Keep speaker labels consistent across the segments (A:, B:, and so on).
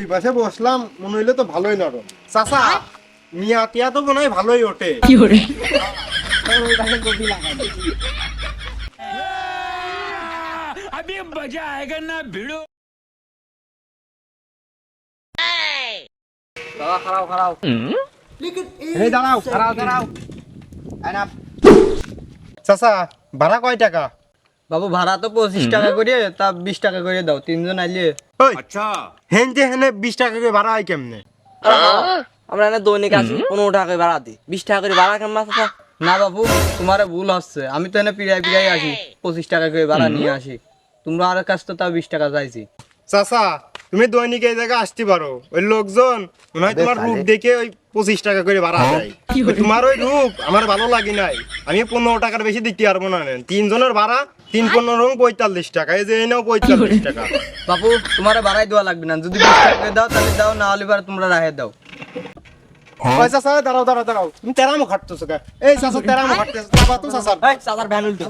A: এই পাশে বসলাম মনে হইলে তো ভালোই নরম চাচা মিয়া টিয়া তো মনে হয় ভালোই ওঠে
B: ওই পাশে কপি লাগাই দে।
C: अभी मजा आएगा ना भिड़ो
B: বাবা খারাও খারাও
A: এই দাঁড়াও
B: খারাও খারাও আয় না
A: চাচা ভাড়া কয় টাকা
D: বাবু ভাড়া তো পঁচিশ টাকা করে তা বিশ টাকা করে দাও তিনজন আইলে।
C: আচ্ছা।
A: হেন যে হেনে বিশ টাকা করে ভাড়া হয় কেমনে?
E: আমরা এনে দৈনিক আছি পনেরো টাকা করে ভাড়া দিই বিশ টাকা করে ভাড়া কেমন আছে
D: না বাবু তোমার ভুল হচ্ছে। আমি তো এনে পিড়াই পিড়াই আসি পঁচিশ টাকা করে ভাড়া নিয়ে আসি। তোমরা আর কাছ তো তাও বিশ টাকা চাইছি।
A: চাচা তুমি দৈনিক এই জায়গায় আসতে পারো। ওই লোকজন মনে হয় তোমার রূপ দেখে ওই পঁচিশ টাকা করে ভাড়া হ্যাঁ। দেয়। তোমার ওই রূপ আমার ভালো লাগে নাই। আমি পনেরো টাকার বেশি দিতে পারব না তিনজনের ভাড়া তিন পনেরো পঁয়তাল্লিশ টাকা এই যে এনেও পঁয়তাল্লিশ টাকা
D: বাবু তোমার ভাড়াই দেওয়া লাগবে না যদি বিশ টাকা দাও তাহলে দাও না হলে এবার তোমরা রাহে দাও
A: ওই চাচা দাঁড়াও দাঁড়াও দাঁড়াও তুমি তেরামো খাটতেছো কে এই চাচা তেরামো খাটতেছো বাবা তো চাচার
E: এই চাচার ভ্যান উল্টে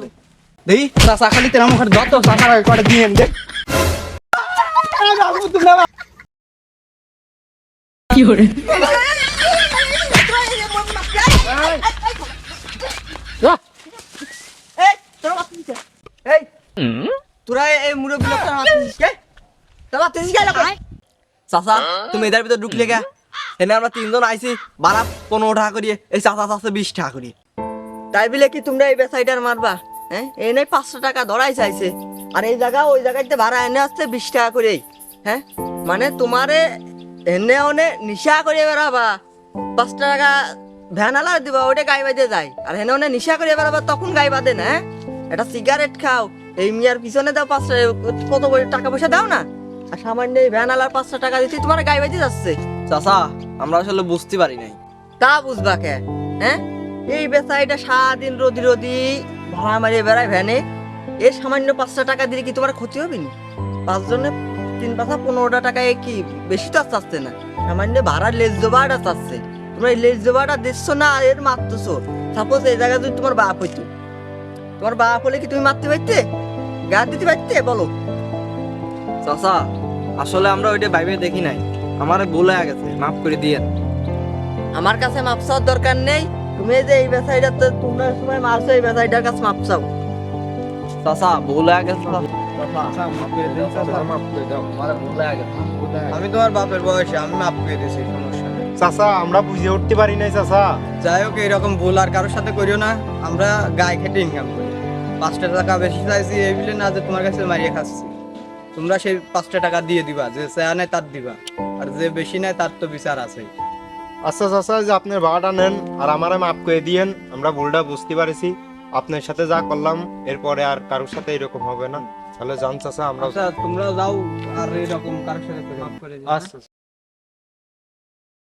A: দেই চাচা খালি তেরামো খাট যত চাচার আগে কটা দিয়ে দে
E: এই তোরা এই মুরব্বী লোকটা মারছিস কে? তা মারতেছিস কে চাচা তুমি এদের ভিতর ঢুকলে কে? এনে আমরা তিনজন আইছি পনেরো টাকা করিয়ে এই চাচা চাচা বিশ টাকা করিয়ে। তাই বলে কি তোমরা এই বেসাইটার মারবা হ্যাঁ এনে পাঁচশো টাকা ধরাই চাইছে। আর এই জায়গা ওই জায়গাতে ভাড়া এনে আসছে বিশ টাকা করেই হ্যাঁ মানে তোমারে এনে অনে নিশা করে বেড়াবা। পাঁচ টাকা ভ্যান আলা দিবা ওটা গাই যায়। আর হেনে অনে নিশা করে বেড়াবা তখন গাই বাঁধে না হ্যাঁ এটা সিগারেট খাও। এই মিয়ার পিছনে দাও পাঁচশো কত টাকা পয়সা দাও না। আর সামান্য এই ভ্যান আলার পাঁচশো টাকা দিতে তোমার গায়ে বাজে যাচ্ছে। চাচা আমরা আসলে বুঝতে পারি নাই। তা বুঝবা কে হ্যাঁ? এই বেচারিটা সারাদিন রোদি রোদি ভাড়া মারিয়ে বেড়ায় ভ্যানে এই সামান্য পাঁচশো টাকা দিলে কি তোমার ক্ষতি হবে নি? পাঁচজনে তিন পাঁচা পনেরোটা টাকায় কি বেশি তো চাচ্ছে না। সামান্য ভাড়ার লেজ জোবাটা চাচ্ছে। তোমরা এই লেজ জোবাটা দিচ্ছ না এর মারতেছো সাপোজ এই জায়গায় যদি তোমার বাপ হইতো তোমার বাপ হলে কি তুমি মারতে পারতে? গা দিতে পারতে? বলো। চাচা আসলে আমরা ওইটা ভাইবে দেখি নাই। আমার ভুল হয়ে গেছে মাফ করে দিয়ে আমার কাছে মাপ চাওয়ার দরকার নেই। তুমি যে এই বেসাইটা তো তোমরা সময় মারছো এই বেসাইটার কাছে মাপ চাও। চাচা ভুল হয়ে গেছে।
D: আমি তোমার বাপের বয়সে আমি মাপ করে দিয়েছি সমস্যা
A: চাচা আমরা বুঝে উঠতে পারি নাই চাচা।
D: যাই হোক এরকম ভুল আর কারোর সাথে করিও না। আমরা গায়ে খেটে ইনকাম করি। পাঁচটা টাকা বেশি চাইছি এই বলে না যে তোমার কাছে মারিয়ে খাচ্ছি। তোমরা সেই পাঁচটা টাকা দিয়ে দিবা যে চেয়া নেয় তার দিবা। আর যে বেশি নেয় তার তো বিচার আছে।
A: আচ্ছা চাচা যে আপনার ভাড়াটা নেন আর আমারে মাফ করে দিয়েন আমরা ভুলটা বুঝতে পারছি। আপনার সাথে যা করলাম এরপরে আর কারোর সাথে এরকম হবে না। তাহলে জান চাচা আমরা
D: আচ্ছা তোমরা যাও আর এরকম কারোর সাথে মাফ করে
A: আচ্ছা।